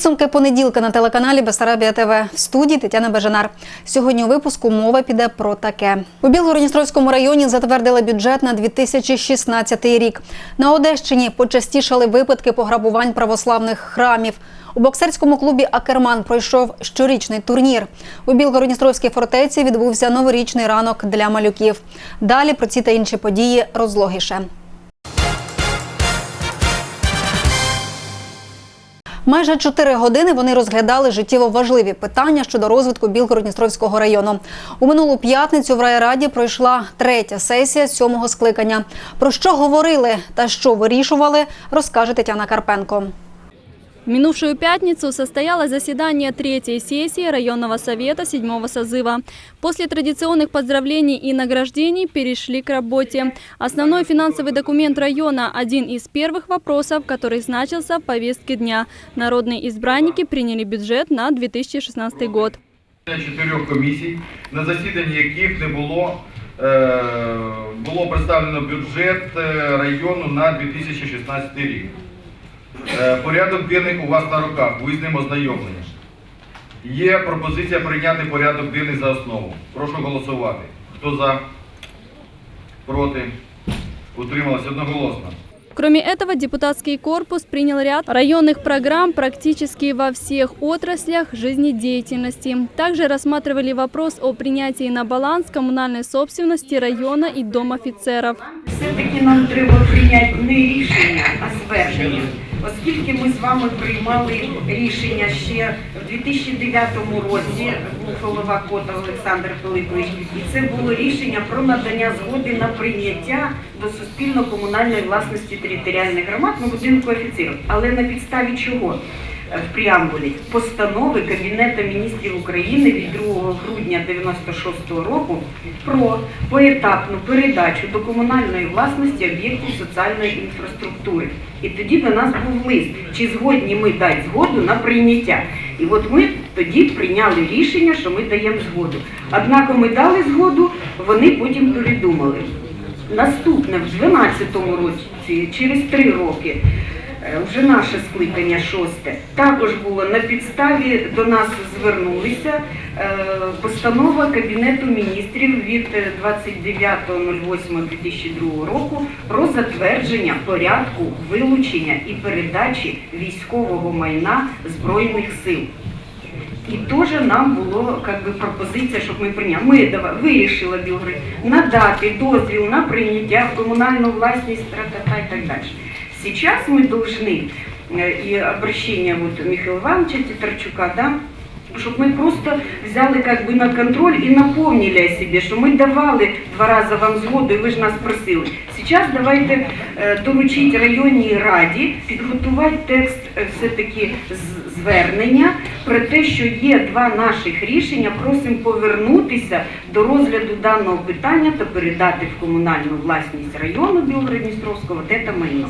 Підсумки понеділка на телеканалі Бесарабія ТВ в студії Тетяна Бежанар. Сьогодні у випуску мова піде про таке. У Білгородністровському районі затвердили бюджет на 2016 рік. На Одещині почастішали випадки пограбувань православних храмів. У боксерському клубі Акерман пройшов щорічний турнір. У Білгородністровській фортеці відбувся новорічний ранок для малюків. Далі про ці та інші події розлогіше. Майже чотири години вони розглядали життєво важливі питання щодо розвитку Білгород-Дністровського району. У минулу п'ятницю в райраді пройшла третя сесія сьомого скликання. Про що говорили та що вирішували, розкаже Тетяна Карпенко. В минувшую пятницу состоялось заседание третьей сессии районного совета седьмого созыва. После традиционных поздравлений и награждений перешли к работе. Основной финансовый документ района – один из первых вопросов, который значился в повестке дня. Народные избранники приняли бюджет на 2016 год. чотирьох комісій, на засіданні яких не було, е, було представлено бюджет е, району на 2016 рік. Е, порядок денний у вас на руках, ви з ним ознайомлені. Є пропозиція прийняти порядок денний за основу. Прошу голосувати. Хто за? Проти? Утрималось одноголосно. Кроме этого, депутатский корпус принял ряд районных программ практически во всех отраслях жизнедеятельности. Также рассматривали вопрос о принятии на баланс коммунальной собственности района и дом офицеров. Все-таки нам треба прийняти не рішення, а звернення. Оскільки ми з вами приймали рішення ще в 2009 році, був голова Кота Олександр Пилипович, і це було рішення про надання згоди на прийняття до суспільно-комунальної власності територіальних громад на будинку офіцерів. Але на підставі чого? Е, в преамбулі постанови Кабінету міністрів України від 2 грудня 96 року про поетапну передачу до комунальної власності об'єктів соціальної інфраструктури. І тоді до нас був лист, чи згодні ми дати згоду на прийняття. І от ми тоді прийняли рішення, що ми даємо згоду. Однак ми дали згоду, вони потім передумали. Наступне в 2012 році, через три роки, вже наше скликання шосте, також було на підставі до нас звернулися е, постанова Кабінету міністрів від е, 29.08.2002 року про затвердження порядку вилучення і передачі військового майна Збройних сил. І теж нам було как би, пропозиція, щоб ми прийняли. Ми дава- вирішили Білгород надати дозвіл на прийняття комунальну власність тра-та-та і так далі. Сейчас мы должны, э, и обращение вот Михаила Ивановича Титарчука, да, щоб ми просто взяли как бы, на контроль і напомнили о себе, що ми давали два рази вам згоду, і ви ж нас просили. Сейчас давайте е, доручити районній раді підготувати текст е, все-таки з- звернення про те, що є два наших рішення. Просимо повернутися до розгляду даного питання та передати в комунальну власність району Білгород-Дністровського те майно.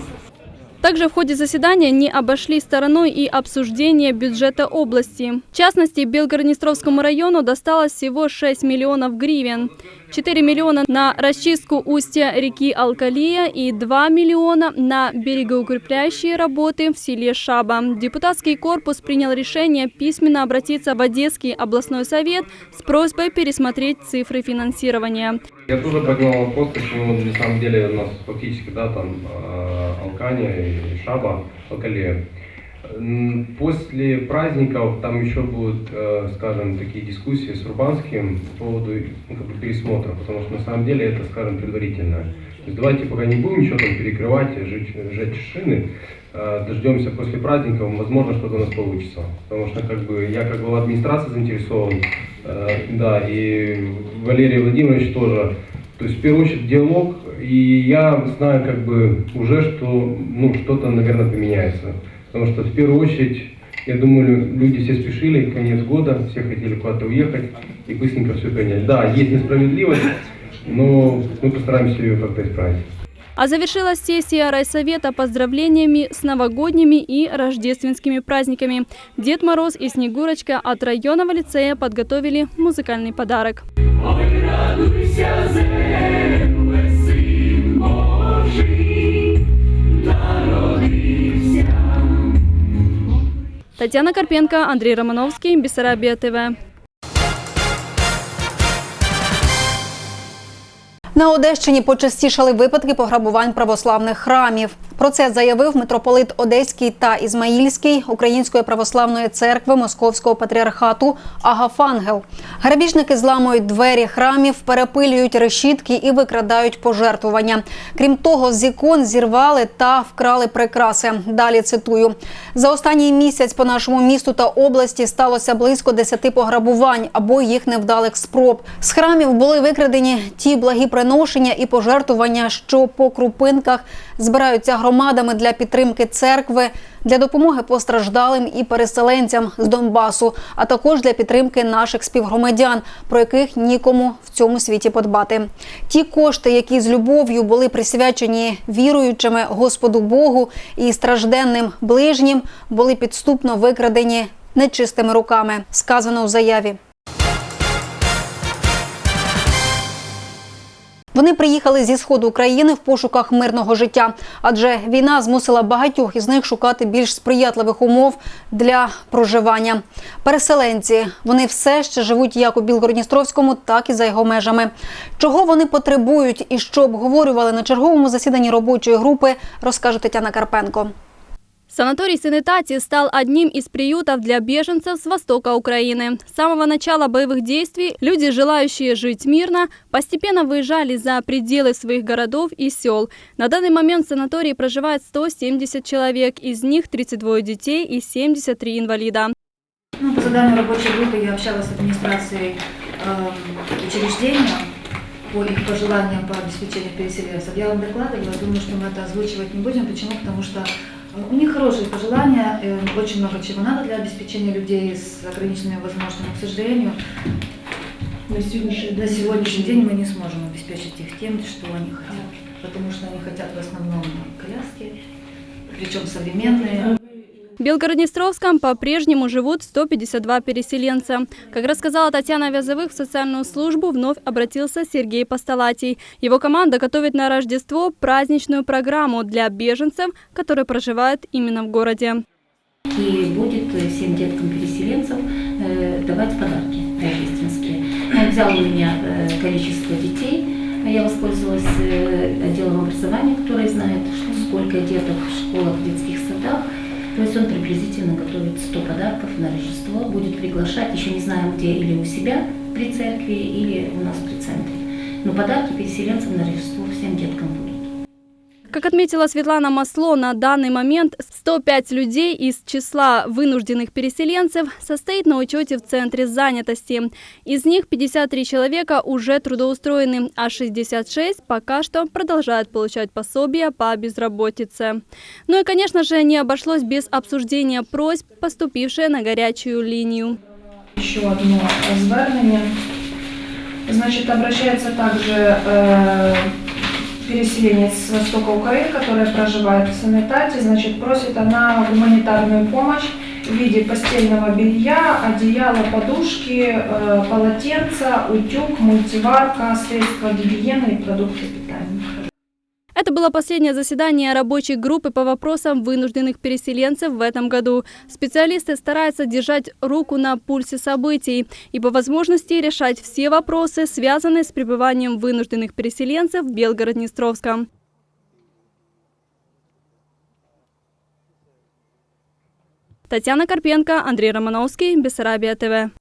Также в ходе заседания не обошли стороной и обсуждение бюджета области. В частности, Белгороднестровскому району досталось всего 6 миллионов гривен. 4 миллиона на расчистку устья реки Алкалия и 2 миллиона на берегоукрепляющие работы в селе Шаба. Депутатский корпус принял решение письменно обратиться в Одесский областной совет с просьбой пересмотреть цифры финансирования. Я тоже поднял вопрос, почему на самом деле у нас фактически, да, там э, Алкания и Шаба, Алкалия. После праздников там еще будут, э, скажем, такие дискуссии с Урбанским по поводу ну, как бы пересмотра, потому что на самом деле это, скажем, предварительное. То есть давайте пока не будем ничего там перекрывать, жечь, жечь шины, э, дождемся после праздников, возможно, что-то у нас получится. Потому что как бы я как глава администрации заинтересован, э, да, и Валерий Владимирович тоже. То есть в первую очередь диалог, и я знаю как бы уже, что ну, что-то, наверное, поменяется. Потому что в первую очередь, я думаю, люди все спешили, конец года, все хотели куда-то уехать и быстренько все принять. Да, есть несправедливость, но мы постараемся ее как-то исправить. А завершилась сессия райсовета поздравлениями с новогодними и рождественскими праздниками. Дед Мороз и Снегурочка от районного лицея подготовили музыкальный подарок. Татьяна Карпенко, Андрей Романовский, Бессарабия ТВ. На Одещині почастішали випадки пограбувань православних храмів. Про це заявив митрополит Одеський та Ізмаїльський Української православної церкви Московського патріархату Агафангел. Грабіжники зламують двері храмів, перепилюють решітки і викрадають пожертвування. Крім того, з ікон зірвали та вкрали прикраси. Далі цитую: за останній місяць по нашому місту та області сталося близько 10 пограбувань або їх невдалих спроб. З храмів були викрадені ті благі приношення і пожертвування, що по крупинках збираються громадами для підтримки церкви, для допомоги постраждалим і переселенцям з Донбасу, а також для підтримки наших співгромадян, про яких нікому в цьому світі подбати. Ті кошти, які з любов'ю були присвячені віруючими Господу Богу і стражденним ближнім, були підступно викрадені нечистими руками, сказано у заяві. Вони приїхали зі сходу України в пошуках мирного життя, адже війна змусила багатьох із них шукати більш сприятливих умов для проживання. Переселенці вони все ще живуть як у Білгородністровському, так і за його межами. Чого вони потребують і що обговорювали на черговому засіданні робочої групи, розкаже Тетяна Карпенко. Санаторий Санитати стал одним из приютов для беженцев с востока Украины. С самого начала боевых действий люди, желающие жить мирно, постепенно выезжали за пределы своих городов и сел. На данный момент в санатории проживает 170 человек, из них 32 детей и 73 инвалида. Ну, по заданию рабочей группы я общалась с администрацией э, учреждения по их пожеланиям по обеспечению переселенцев. Я вам докладывала, думаю, что мы это озвучивать не будем. Почему? Потому что у них хорошие пожелания, э, очень много чего надо для обеспечения людей с ограниченными возможностями. К сожалению, на сегодняшний, на сегодняшний день мы не сможем обеспечить их тем, что они хотят. Потому что они хотят в основном коляски, причем современные. В Белгороднестровском по-прежнему живут 152 переселенца. Как рассказала Татьяна Вязовых, в социальную службу вновь обратился Сергей Постолатий. Его команда готовит на Рождество праздничную программу для беженцев, которые проживают именно в городе. и будет э, всем деткам-переселенцам э, давать подарки рождественские. Он взял у меня э, количество детей, а я воспользовалась отделом образования, который знает, сколько деток в школах, в детских садах. То есть он приблизительно готовит 100 подарков на Рождество, будет приглашать, еще не знаем где, или у себя при церкви, или у нас при центре. Но подарки переселенцам на Рождество всем деткам будут. Как отметила Светлана Масло, на данный момент 105 людей из числа вынужденных переселенцев состоит на учете в Центре занятости. Из них 53 человека уже трудоустроены, а 66 пока что продолжают получать пособия по безработице. Ну и, конечно же, не обошлось без обсуждения просьб, поступившие на горячую линию. Еще одно звернення. Значит, обращается также э, переселенец с востока Украины, которая проживает в Санитате, значит, просит она гуманитарную помощь в виде постельного белья, одеяла, подушки, э, полотенца, утюг, мультиварка, средства гигиены и продукты питания. Это было последнее заседание рабочей группы по вопросам вынужденных переселенцев в этом году. Специалисты стараются держать руку на пульсе событий и по возможности решать все вопросы, связанные с пребыванием вынужденных переселенцев в Белгород-Днестровском. Татьяна Карпенко, Андрей Романовский, Бессарабия ТВ.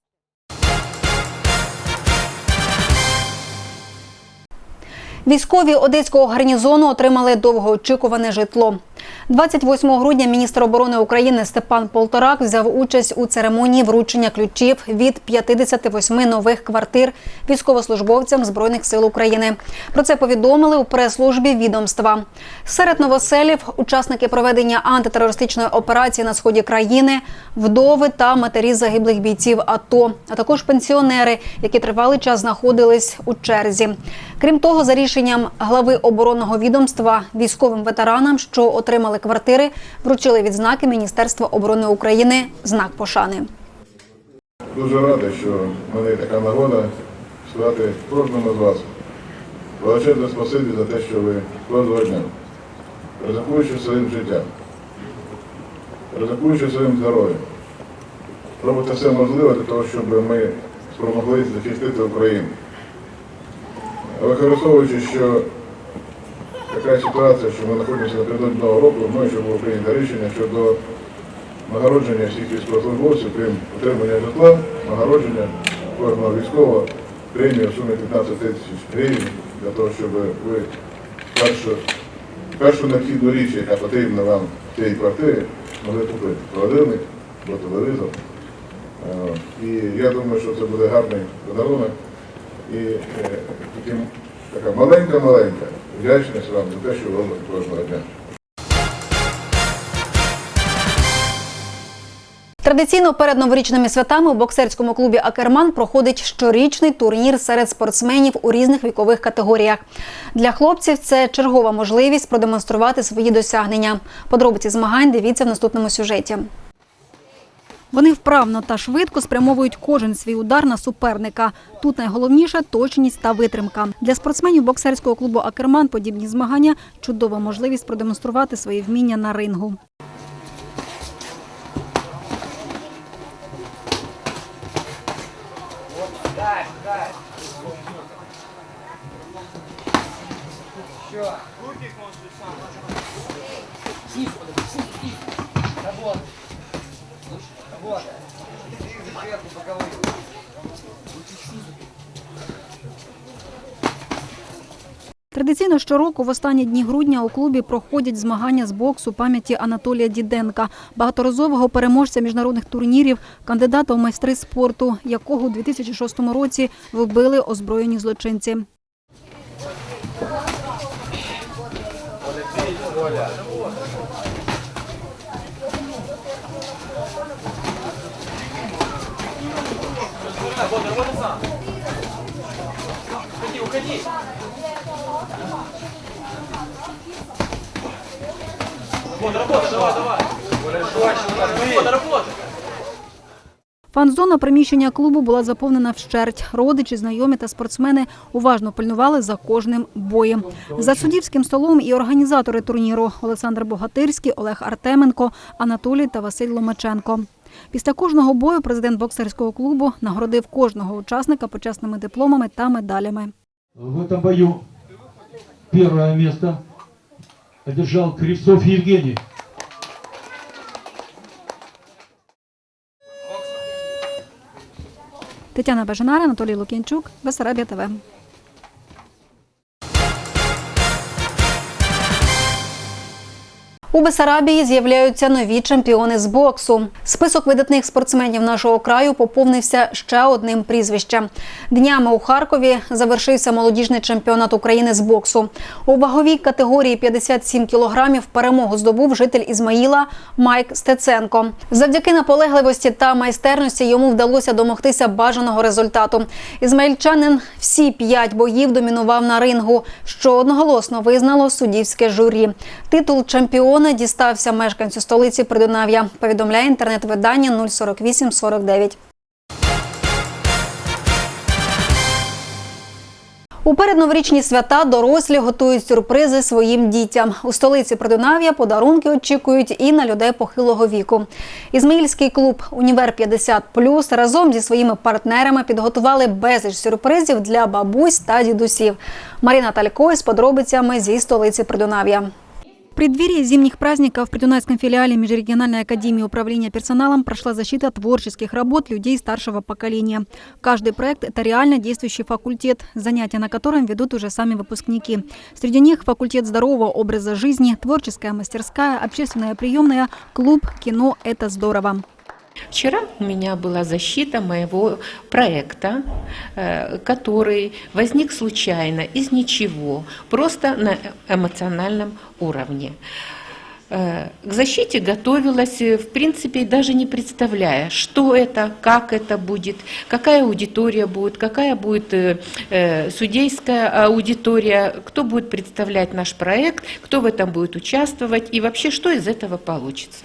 Військові одеського гарнізону отримали довгоочікуване житло. 28 грудня міністр оборони України Степан Полторак взяв участь у церемонії вручення ключів від 58 нових квартир військовослужбовцям збройних сил України. Про це повідомили у прес-службі відомства. Серед новоселів учасники проведення антитерористичної операції на сході країни, вдови та матері загиблих бійців АТО, а також пенсіонери, які тривалий час знаходились у черзі. Крім того, за рішенням глави оборонного відомства військовим ветеранам, що отримали квартири, вручили відзнаки Міністерства оборони України знак пошани. Дуже радий, що в мене така нагода сказати кожному з вас величезне спасибі за те, що ви кожного дня, ризикуючи своїм життям, ризикуючи своїм здоров'ям, робите все можливе для того, щоб ми спромоглися захистити Україну. Використовуючи, що така ситуація, що ми знаходимося напередодні нового року, що було прийнято рішення щодо нагородження всіх військовослужбовців, крім отримання житла, нагородження кожного військового премію в сумі 15 тисяч гривень для того, щоб ви першу, першу необхідну річ, яка потрібна вам в цій квартирі, могли купити холодильник або телевізор. Е, І я думаю, що це буде гарний подарунок. І е, таким, така маленька-маленька вдячність вам за те, що ви робите кожного дня. Традиційно перед новорічними святами у боксерському клубі Акерман проходить щорічний турнір серед спортсменів у різних вікових категоріях. Для хлопців це чергова можливість продемонструвати свої досягнення. Подробиці змагань дивіться в наступному сюжеті. Вони вправно та швидко спрямовують кожен свій удар на суперника. Тут найголовніше точність та витримка. Для спортсменів боксерського клубу Акерман подібні змагання чудова можливість продемонструвати свої вміння на рингу. Традиційно щороку в останні дні грудня у клубі проходять змагання з боксу пам'яті Анатолія Діденка, багаторазового переможця міжнародних турнірів, кандидата у майстри спорту, якого у 2006 році вбили озброєні злочинці. Фан-зона приміщення клубу була заповнена вщерть. Родичі, знайомі та спортсмени уважно пильнували за кожним боєм. За суддівським столом і організатори турніру Олександр Богатирський, Олег Артеменко, Анатолій та Василь Ломаченко. Після кожного бою президент боксерського клубу нагородив кожного учасника почесними дипломами та медалями. В этом бою первое место одержал Кривцов Евгений. Тетяна Бажанара, Анатолій Лукінчук, Бесарабія ТВ. У Бесарабії з'являються нові чемпіони з боксу. Список видатних спортсменів нашого краю поповнився ще одним прізвищем. Днями у Харкові завершився молодіжний чемпіонат України з боксу. У ваговій категорії 57 кілограмів перемогу здобув житель Ізмаїла Майк Стеценко. Завдяки наполегливості та майстерності йому вдалося домогтися бажаного результату. Ізмаїльчанин всі п'ять боїв домінував на рингу, що одноголосно визнало суддівське журі. Титул чемпіона дістався мешканцю столиці Придунав'я. Повідомляє інтернет-видання 04849. У передноворічні свята дорослі готують сюрпризи своїм дітям. У столиці Придунав'я подарунки очікують і на людей похилого віку. Ізмаїльський клуб Універ 50 разом зі своїми партнерами підготували безліч сюрпризів для бабусь та дідусів. Маріна Талькой з подробицями зі столиці Придунав'я. Преддверии зимних праздников в Придунайском филиале Межрегиональной академии управления персоналом прошла защита творческих работ людей старшего поколения. Каждый проект – это реально действующий факультет, занятия на котором ведут уже сами выпускники. Среди них факультет здорового образа жизни, творческая мастерская, общественная приемная, клуб «Кино – это здорово». Вчера у меня была защита моего проекта, э, который возник случайно, из ничего, просто на эмоциональном уровне. Э, К защите готовилась, э, в принципе, даже не представляя, что это, как это будет, какая аудитория будет, какая будет э, судейская аудитория, кто будет представлять наш проект, кто в этом будет участвовать и вообще, что из этого получится.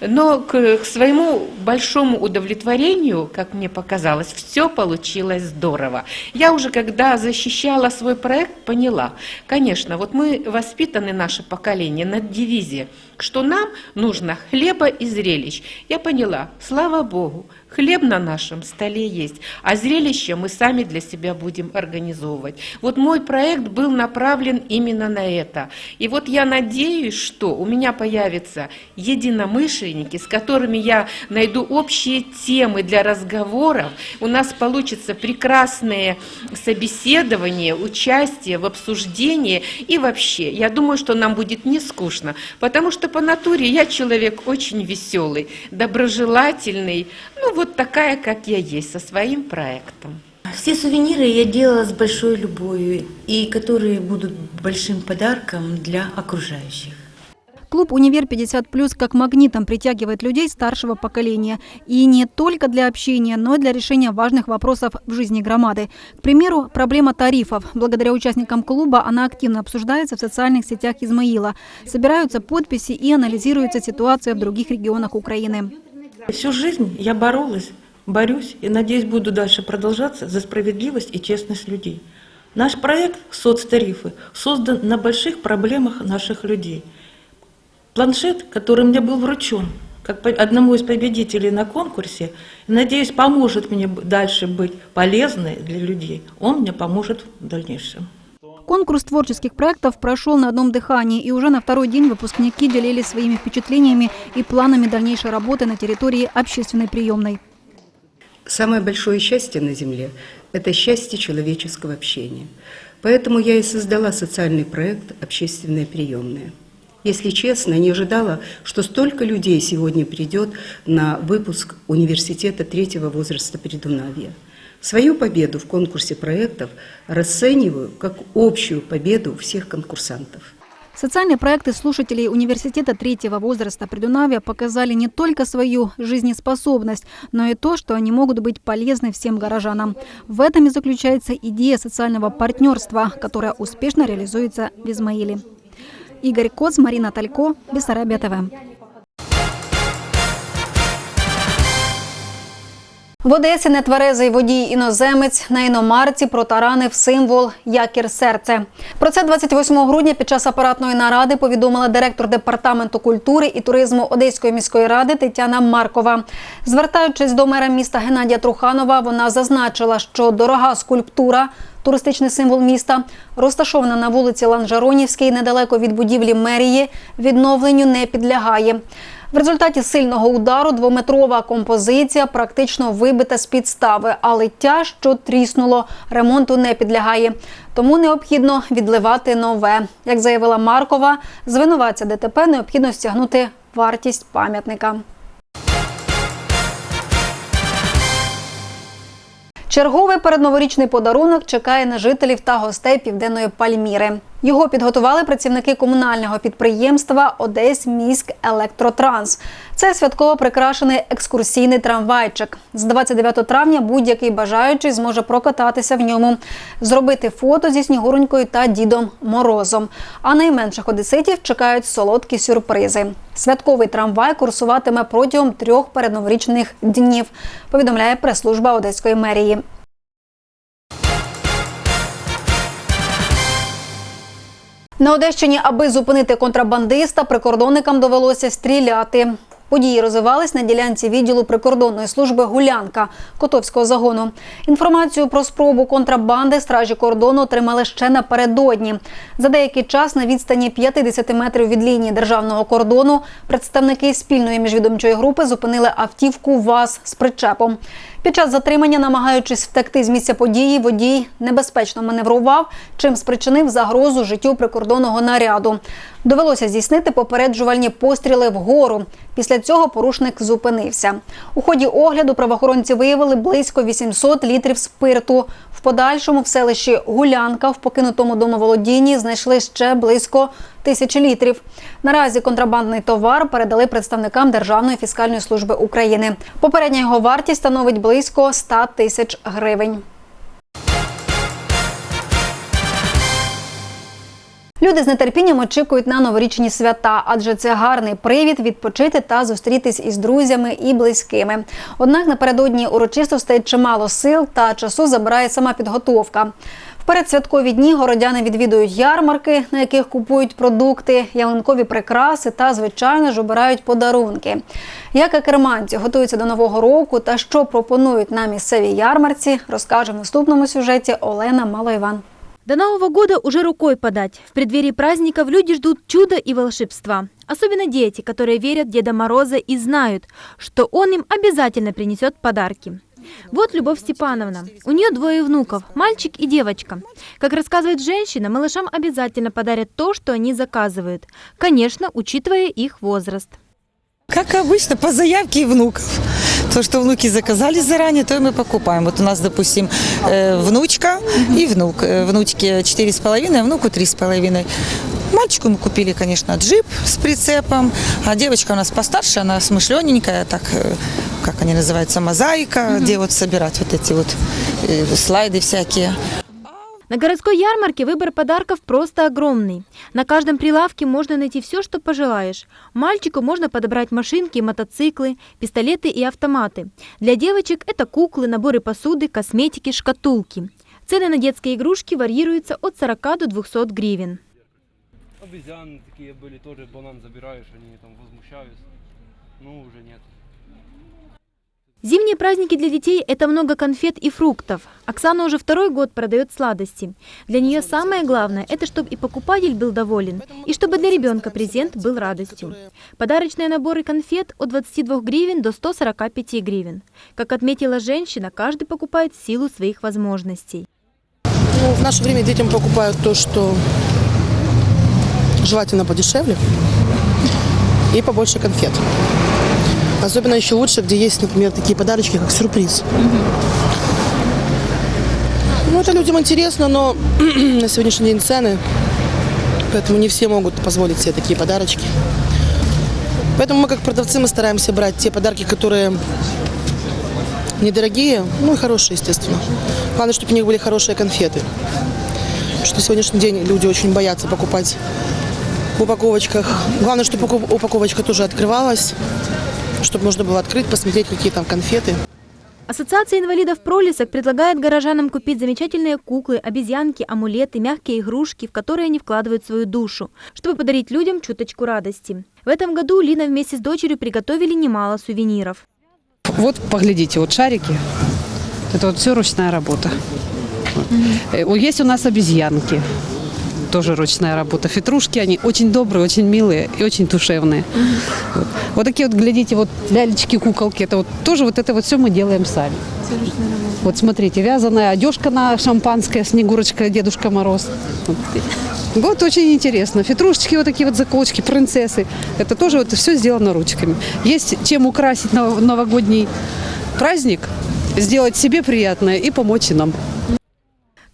Но к, своему большому удовлетворению, как мне показалось, все получилось здорово. Я уже, когда защищала свой проект, поняла, конечно, вот мы воспитаны, наше поколение, на девизе, что нам нужно хлеба и зрелищ. Я поняла, слава Богу, Хлеб на нашем столе есть, а зрелище мы сами для себя будем организовывать. Вот мой проект был направлен именно на это. И вот я надеюсь, что у меня появятся единомышленники, с которыми я найду общие темы для разговоров. У нас получится прекрасные собеседования, участие в обсуждении. И вообще, я думаю, что нам будет не скучно, потому что по натуре я человек очень веселый, доброжелательный, ну вот такая, как я есть, со своим проектом. Все сувениры я делала с большой любовью, и которые будут большим подарком для окружающих. Клуб «Универ 50+,» как магнитом притягивает людей старшего поколения. И не только для общения, но и для решения важных вопросов в жизни громады. К примеру, проблема тарифов. Благодаря участникам клуба она активно обсуждается в социальных сетях Измаила. Собираются подписи и анализируется ситуация в других регионах Украины. Всю жизнь я боролась, борюсь и, надеюсь, буду дальше продолжаться за справедливость и честность людей. Наш проект «Соцтарифы» создан на больших проблемах наших людей. Планшет, который мне был вручен как одному из победителей на конкурсе, надеюсь, поможет мне дальше быть полезной для людей, он мне поможет в дальнейшем. Конкурс творческих проектов прошел на одном дыхании, и уже на второй день выпускники делились своими впечатлениями и планами дальнейшей работы на территории общественной приемной. Самое большое счастье на Земле – это счастье человеческого общения. Поэтому я и создала социальный проект «Общественная приемная». Если честно, не ожидала, что столько людей сегодня придет на выпуск университета третьего возраста Придунавья. Свою победу в конкурсе проектов расцениваю как общую победу всех конкурсантов. Социальные проекты слушателей университета третьего возраста Придунавия показали не только свою жизнеспособность, но и то, что они могут быть полезны всем горожанам. В этом и заключается идея социального партнерства, которая успешно реализуется в Измаиле. Игорь Коц, Марина Талько, Бессарабия ТВ. В Одесі нетверезий водій іноземець на іномарці протаранив символ Якір серце. Про це 28 грудня під час апаратної наради повідомила директор департаменту культури і туризму Одеської міської ради Тетяна Маркова. Звертаючись до мера міста Геннадія Труханова, вона зазначила, що дорога скульптура. Туристичний символ міста розташована на вулиці Ланжаронівській, недалеко від будівлі мерії, відновленню не підлягає. В результаті сильного удару двометрова композиція практично вибита з підстави, а лиття, що тріснуло, ремонту не підлягає. Тому необхідно відливати нове. Як заявила Маркова, звинуватця ДТП необхідно стягнути вартість пам'ятника. Черговий передноворічний подарунок чекає на жителів та гостей південної Пальміри. Його підготували працівники комунального підприємства Одесь міськ Електротранс. Це святково прикрашений екскурсійний трамвайчик. З 29 травня будь-який бажаючий зможе прокататися в ньому, зробити фото зі Снігуронькою та Дідом Морозом. А найменших одеситів чекають солодкі сюрпризи. Святковий трамвай курсуватиме протягом трьох передноворічних днів. Повідомляє прес-служба Одеської мерії. На Одещині, аби зупинити контрабандиста, прикордонникам довелося стріляти. Події розвивались на ділянці відділу прикордонної служби Гулянка Котовського загону. Інформацію про спробу контрабанди стражі кордону отримали ще напередодні. За деякий час на відстані 50 метрів від лінії державного кордону представники спільної міжвідомчої групи зупинили автівку ВАЗ з причепом. Під час затримання, намагаючись втекти з місця події, водій небезпечно маневрував, чим спричинив загрозу життю прикордонного наряду. Довелося здійснити попереджувальні постріли вгору. Після цього порушник зупинився. У ході огляду правоохоронці виявили близько 800 літрів спирту. В подальшому в селищі Гулянка в покинутому домоволодінні знайшли ще близько тисячі літрів. Наразі контрабандний товар передали представникам Державної фіскальної служби України. Попередня його вартість становить близько 100 тисяч гривень. Люди з нетерпінням очікують на новорічні свята, адже це гарний привід відпочити та зустрітись із друзями і близькими. Однак напередодні урочистостей чимало сил та часу забирає сама підготовка. В передсвяткові дні городяни відвідують ярмарки, на яких купують продукти, ялинкові прикраси та, звичайно ж, обирають подарунки. Як акерманці готуються до нового року та що пропонують на місцевій ярмарці, розкаже в наступному сюжеті Олена Малоїван. До Нового года уже рукой подать. В преддверии праздников люди ждут чуда и волшебства. Особенно дети, которые верят в Деда Мороза и знают, что он им обязательно принесет подарки. Вот Любовь Степановна. У нее двое внуков, мальчик и девочка. Как рассказывает женщина, малышам обязательно подарят то, что они заказывают. Конечно, учитывая их возраст. Как обычно, по заявке внуков. То, что внуки заказали заранее, то и мы покупаем. Вот у нас, допустим, э, внучка и внук. Э, Внучке 4,5, а внуку 3,5. Мальчику мы купили, конечно, джип с прицепом, а девочка у нас постарше, она смышлененькая, так, э, как они называются, мозаика, где вот собирать вот эти вот э, слайды всякие. На городской ярмарке выбор подарков просто огромный. На каждом прилавке можно найти все, что пожелаешь. Мальчику можно подобрать машинки, мотоциклы, пистолеты и автоматы. Для девочек это куклы, наборы посуды, косметики, шкатулки. Цены на детские игрушки варьируются от 40 до 200 гривен. Обезьяны такие были, тоже банан забираешь, они там возмущаются. Ну, уже нет. Зимние праздники для детей – это много конфет и фруктов. Оксана уже второй год продает сладости. Для нее самое главное – это чтобы и покупатель был доволен, и чтобы для ребенка презент был радостью. Подарочные наборы конфет от 22 гривен до 145 гривен. Как отметила женщина, каждый покупает в силу своих возможностей. Ну, в наше время детям покупают то, что желательно подешевле и побольше конфет. Особенно еще лучше, где есть, например, такие подарочки, как сюрприз. Ну, это людям интересно, но на сегодняшний день цены, поэтому не все могут позволить себе такие подарочки. Поэтому мы, как продавцы, мы стараемся брать те подарки, которые недорогие, ну и хорошие, естественно. Главное, чтобы у них были хорошие конфеты. Потому что на сегодняшний день люди очень боятся покупать в упаковочках. Главное, чтобы упако- упаковочка тоже открывалась, чтобы можно было открыть, посмотреть, какие там конфеты. Ассоциация инвалидов пролисок предлагает горожанам купить замечательные куклы, обезьянки, амулеты, мягкие игрушки, в которые они вкладывают свою душу, чтобы подарить людям чуточку радости. В этом году Лина вместе с дочерью приготовили немало сувениров. Вот поглядите, вот шарики. Это вот все ручная работа. Э, Есть у нас обезьянки. Тоже ручная работа. Фитрушки, они очень добрые, очень милые и очень душевные. Вот. Вот такие вот, глядите, вот лялечки, куколки. Это вот тоже вот это вот все мы делаем сами. Вот смотрите, вязаная одежка на шампанское, Снегурочка, Дедушка Мороз. Вот. Очень интересно. Фитрушечки, вот такие вот заколочки, принцессы. Это тоже вот все сделано ручками. Есть чем украсить нов- новогодний праздник, сделать себе приятное и помочь и нам.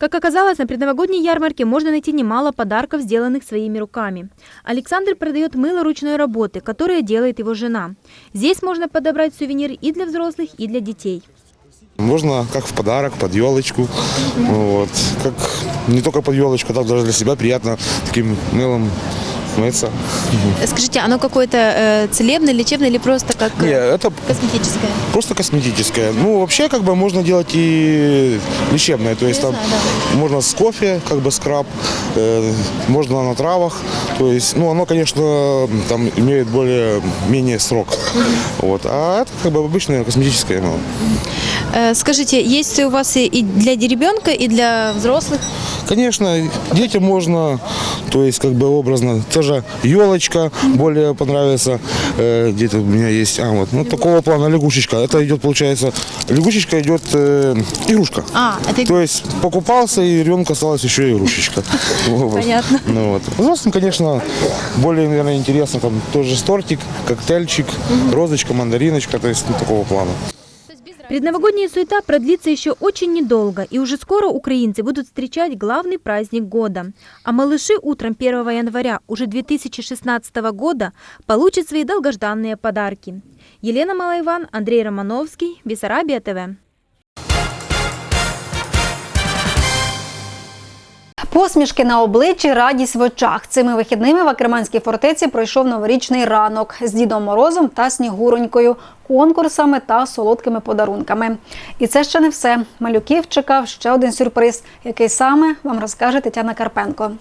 Как оказалось, на предновогодней ярмарке можно найти немало подарков, сделанных своими руками. Александр продает мыло ручной работы, которое делает его жена. Здесь можно подобрать сувениры и для взрослых, и для детей. Можно как в подарок, под елочку. Вот. Как не только под елочку, а так даже для себя приятно таким мылом мыться. Скажите, оно какое-то э, целебное, лечебное или просто как э, Не, это косметическое? просто косметическое. Ну, вообще, как бы можно делать и лечебное. То есть там можно с кофе, как бы скраб, э, можно на травах. То есть, ну, оно, конечно, там имеет более-менее срок. Вот. А это как бы обычное косметическое мыло. Э, скажите, есть у вас и и для ребенка, и для взрослых? Конечно, детям можно, то есть как бы образно, тоже елочка более понравится. Э, где-то у меня есть, а вот, ну такого плана лягушечка. Это идет, получается, лягушечка идет э, игрушка. А, это То есть покупался и ребенку осталась еще игрушечка. Понятно. Ну вот. Взрослым, конечно, более, наверное, интересно, там тоже тортик, коктейльчик, розочка, мандариночка, то есть ну, такого плана. Предновогодняя суета продлится еще очень недолго, и уже скоро украинцы будут встречать главный праздник года. А малыши утром 1 января уже 2016 года получат свои долгожданные подарки. Елена Малайван, Андрей Романовский, Бессарабия ТВ. Посмішки на обличчі, радість в очах. Цими вихідними в Акерманській фортеці пройшов новорічний ранок з Дідом Морозом та Снігуронькою, Конкурсами та солодкими подарунками. І це ще не все. Малюків чекав ще один сюрприз, який саме вам розкаже Тетяна Карпенко.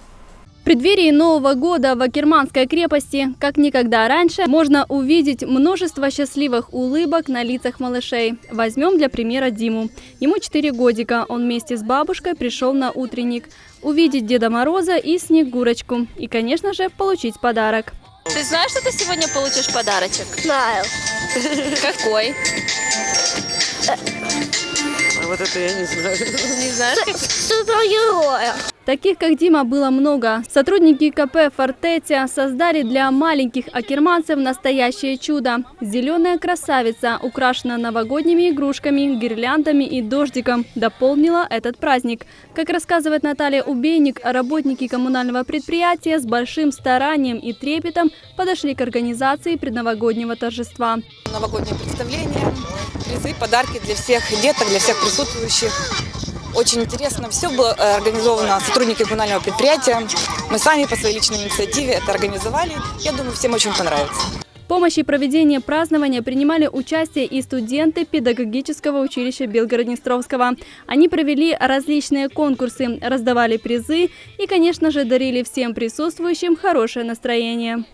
В преддверии Нового года в Акерманской крепости, как никогда раньше, можно увидеть множество счастливых улыбок на лицах малышей. Возьмем для примера Диму. Ему 4 годика. Он вместе с бабушкой пришел на утренник. Увидеть Деда Мороза и Снегурочку. И, конечно же, получить подарок. Ты знаешь, что ты сегодня получишь подарочек? Знаю. Какой? А вот это я не знаю. Не знаешь? Супергероя. Таких, как Дима, было много. Сотрудники КП «Фортетия» создали для маленьких акерманцев настоящее чудо. Зеленая красавица, украшена новогодними игрушками, гирляндами и дождиком, дополнила этот праздник. Как рассказывает Наталья Убейник, работники коммунального предприятия с большим старанием и трепетом подошли к организации предновогоднего торжества. Новогоднее представление, призы, подарки для всех деток, для всех присутствующих. Очень интересно. Все было э, организовано сотрудники коммунального предприятия. Мы сами по своей личной инициативе это организовали. Я думаю, всем очень понравится. В помощи проведения празднования принимали участие и студенты педагогического училища Белгород-Днестровского. Они провели различные конкурсы, раздавали призы и, конечно же, дарили всем присутствующим хорошее настроение.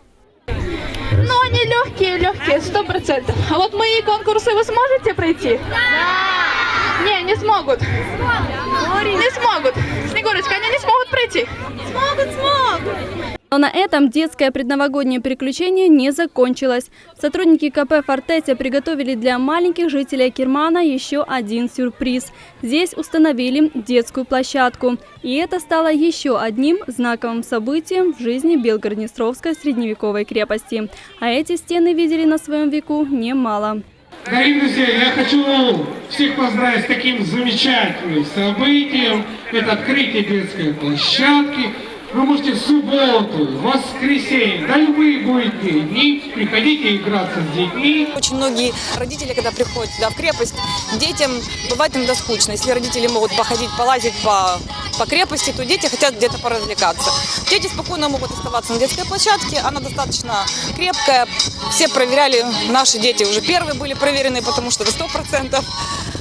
Ну, они легкие, легкие, сто процентов. А вот мои конкурсы вы сможете пройти? Да! Не, не смогут. Не смогут. Снегурочка, они не смогут пройти. Смогут, смогут. Но на этом детское предновогоднее приключение не закончилось. Сотрудники КП «Фортетия» приготовили для маленьких жителей Кермана еще один сюрприз. Здесь установили детскую площадку. И это стало еще одним знаковым событием в жизни Белгород-Днестровской средневековой крепости. А эти стены видели на своем веку немало. Дорогие друзья, я хочу всех поздравить с таким замечательным событием. Это открытие детской площадки. Вы можете в субботу, в воскресенье, да любые будете дни, приходите играться с детьми. Очень многие родители, когда приходят сюда в крепость, детям бывает иногда скучно. Если родители могут походить, полазить по, по крепости, то дети хотят где-то поразвлекаться. Дети спокойно могут оставаться на детской площадке, она достаточно крепкая. Все проверяли, наши дети уже первые были проверены, потому что сто процентов.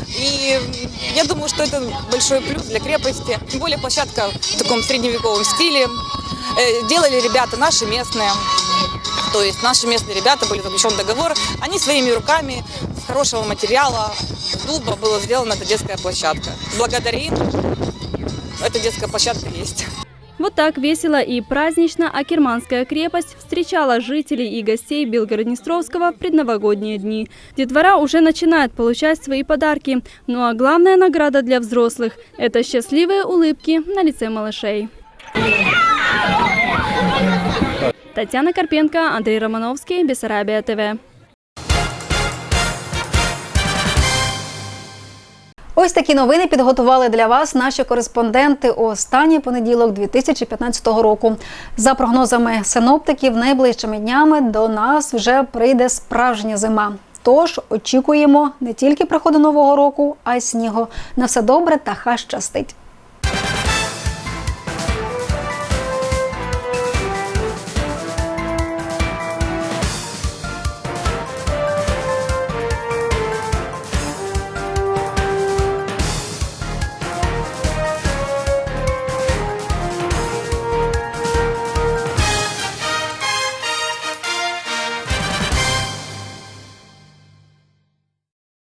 И я думаю, что это большой плюс для крепости. Тем более площадка в таком средневековом стиле. Э, Делали ребята наши местные. То есть наши местные ребята были заключен договор. Они своими руками с хорошего материала дуба была сделана эта детская площадка. Благодаря им эта детская площадка есть. Вот так весело и празднично Акерманская крепость встречала жителей и гостей Белгород-Днестровского в предновогодние дни. Детвора уже начинает получать свои подарки. Ну а главная награда для взрослых – это счастливые улыбки на лице малышей. Татьяна Карпенко, Андрей Романовский, Бессарабия ТВ. Ось такі новини підготували для вас наші кореспонденти у останній понеділок 2015 року. За прогнозами синоптиків, найближчими днями до нас вже прийде справжня зима. Тож очікуємо не тільки приходу нового року, а й снігу. На все добре та хай щастить.